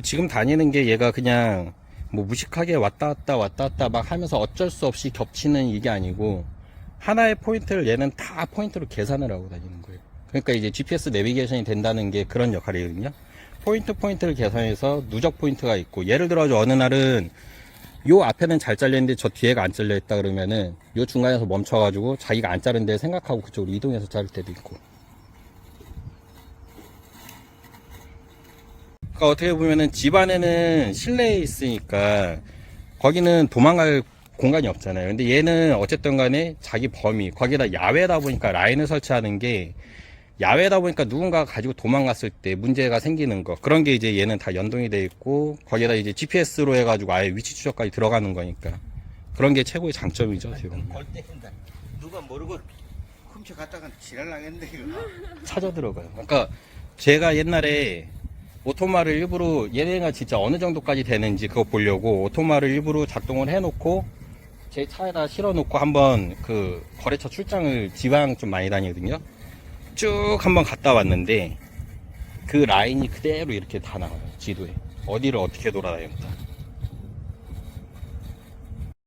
지금 다니는 게 얘가 그냥 뭐 무식하게 왔다 갔다 왔다 갔다 막 하면서 어쩔 수 없이 겹치는 이게 아니고 하나의 포인트를 얘는 다 포인트로 계산을 하고 다니는 거예요. 그러니까 이제 GPS 내비게이션이 된다는 게 그런 역할이거든요. 포인트 포인트를 계산해서 누적 포인트가 있고 예를 들어서 어느 날은 요 앞에는 잘 잘렸는데 저 뒤에가 안 잘려 있다 그러면은 요 중간에서 멈춰가지고 자기가 안 자른 데 생각하고 그쪽으로 이동해서 자를 때도 있고 그러니까 어떻게 보면은 집 안에는 실내에 있으니까 거기는 도망갈 공간이 없잖아요. 근데 얘는 어쨌든 간에 자기 범위, 거기다 야외다 보니까 라인을 설치하는 게 야외다 보니까 누군가가 가지고 도망갔을 때 문제가 생기는 거. 그런 게 이제 얘는 다 연동이 돼 있고 거기다 이제 GPS로 해가지고 아예 위치 추적까지 들어가는 거니까. 그런 게 최고의 장점이죠. 골때 한다. 누가 모르고 훔쳐 갔다가 지랄 나겠는데 이거. 찾아 들어가요. 그러니까 제가 옛날에 오토마를 일부러 얘네가 진짜 어느 정도까지 되는지 그거 보려고 오토마를 일부러 작동을 해놓고 제 차에다 실어놓고 한번 그 거래처 출장을 지방 좀 많이 다니거든요. 쭉 한번 갔다 왔는데 그 라인이 그대로 이렇게 다 나와요 지도에 어디를 어떻게 돌아다녔다.